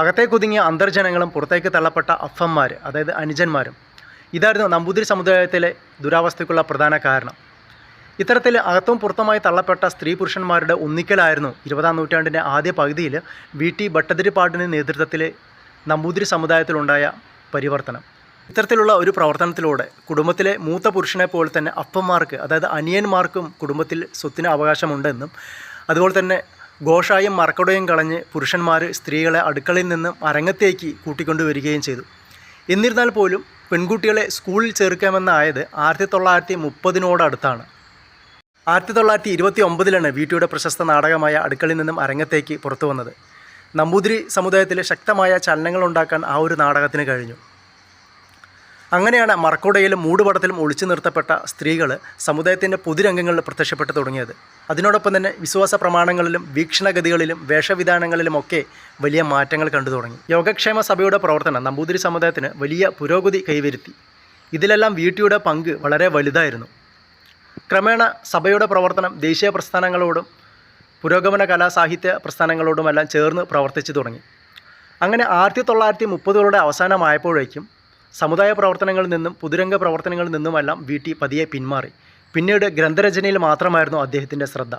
അകത്തേക്കൊതുങ്ങിയ അന്തർജനങ്ങളും പുറത്തേക്ക് തള്ളപ്പെട്ട അഫന്മാർ അതായത് അനുജന്മാരും. ഇതായിരുന്നു നമ്പൂതിരി സമുദായത്തിലെ ദുരാവസ്ഥയ്ക്കുള്ള പ്രധാന കാരണം. ഇത്തരത്തിൽ അകത്തും പുറത്തുമായി തള്ളപ്പെട്ട സ്ത്രീ പുരുഷന്മാരുടെ ഒന്നിക്കലായിരുന്നു ഇരുപതാം നൂറ്റാണ്ടിന്റെ ആദ്യ പകുതിയിൽ വി ടി ഭട്ടതിരിപ്പാടിന് നേതൃത്വത്തിൽ നമ്പൂതിരി സമുദായത്തിലുണ്ടായ പരിവർത്തനം. ഇത്തരത്തിലുള്ള ഒരു പ്രവർത്തനത്തിലൂടെ കുടുംബത്തിലെ മൂത്ത പുരുഷനെ പോലെ തന്നെ അപ്പന്മാർക്ക് അതായത് അനിയന്മാർക്കും കുടുംബത്തിൽ സ്വത്തിന് അവകാശമുണ്ടെന്നും അതുപോലെ തന്നെ ഘോഷായും മറക്കടയും കളഞ്ഞ് പുരുഷന്മാർ സ്ത്രീകളെ അടുക്കളയിൽ നിന്നും അരങ്ങത്തേക്ക് കൂട്ടിക്കൊണ്ടുവരികയും ചെയ്തു. എന്നിരുന്നാൽ പോലും പെൺകുട്ടികളെ സ്കൂളിൽ ചേർക്കാമെന്നായത് ആയിരത്തി തൊള്ളായിരത്തി മുപ്പതിനോടടുത്താണ് ആയിരത്തി തൊള്ളായിരത്തി ഇരുപത്തി ഒമ്പതിലാണ് വീട്ടിയുടെ പ്രശസ്ത നാടകമായ അടുക്കളയിൽ നിന്നും അരങ്ങത്തേക്ക് പുറത്തു വന്നത് നമ്പൂതിരി സമുദായത്തിലെ ശക്തമായ ചലനങ്ങൾ ഉണ്ടാക്കാൻ ആ ഒരു നാടകത്തിന് കഴിഞ്ഞു. അങ്ങനെയാണ് മറക്കുടയിലും മൂടുപടത്തിലും ഒളിച്ചു നിർത്തപ്പെട്ട സ്ത്രീകൾ സമുദായത്തിന്റെ പൊതുരംഗങ്ങളിൽ പ്രത്യക്ഷപ്പെട്ടു തുടങ്ങിയത്. അതിനോടൊപ്പം തന്നെ വിശ്വാസ പ്രമാണങ്ങളിലും വീക്ഷണഗതികളിലും വേഷവിധാനങ്ങളിലുമൊക്കെ വലിയ മാറ്റങ്ങൾ കണ്ടു തുടങ്ങി. യോഗക്ഷേമ സഭയുടെ പ്രവർത്തനം നമ്പൂതിരി സമുദായത്തിന് വലിയ പുരോഗതി കൈവരുത്തി. ഇതിലെല്ലാം വീട്ടിയുടെ പങ്ക് വളരെ വലുതായിരുന്നു. ക്രമേണ സഭയുടെ പ്രവർത്തനം ദേശീയ പ്രസ്ഥാനങ്ങളോടും പുരോഗമന കലാ സാഹിത്യ പ്രസ്ഥാനങ്ങളോടുമെല്ലാം ചേർന്ന് പ്രവർത്തിച്ചു തുടങ്ങി. അങ്ങനെ ആയിരത്തി തൊള്ളായിരത്തി മുപ്പതുകളുടെ അവസാനമായപ്പോഴേക്കും സമുദായ പ്രവർത്തനങ്ങളിൽ നിന്നും പൊതുരംഗ പ്രവർത്തനങ്ങളിൽ നിന്നുമെല്ലാം വി. ടി. പതിയെ പിന്മാറി. പിന്നീട് ഗ്രന്ഥരചനയിൽ മാത്രമായിരുന്നു അദ്ദേഹത്തിന്റെ ശ്രദ്ധ.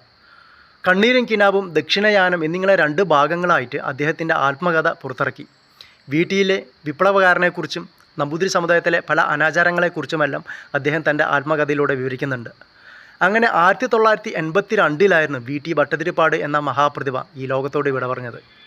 കണ്ണീരും കിനാവും ദക്ഷിണയാനം എന്നിങ്ങനെ രണ്ട് ഭാഗങ്ങളായിട്ട് അദ്ദേഹത്തിന്റെ ആത്മകഥ പുറത്തിറക്കി. വി. ടിയിലെ വിപ്ലവകാരനെക്കുറിച്ചും നമ്പൂതിരി സമുദായത്തിലെ പല അനാചാരങ്ങളെക്കുറിച്ചുമെല്ലാം അദ്ദേഹം തന്റെ ആത്മകഥയിലൂടെ വിവരിക്കുന്നുണ്ട്. അങ്ങനെ ആയിരത്തി തൊള്ളായിരത്തി എൺപത്തി രണ്ടിലായിരുന്നു വി. ടി. ഭട്ടതിരിപ്പാട് എന്ന മഹാപ്രതിഭ ഈ ലോകത്തോട് വിട പറഞ്ഞത്.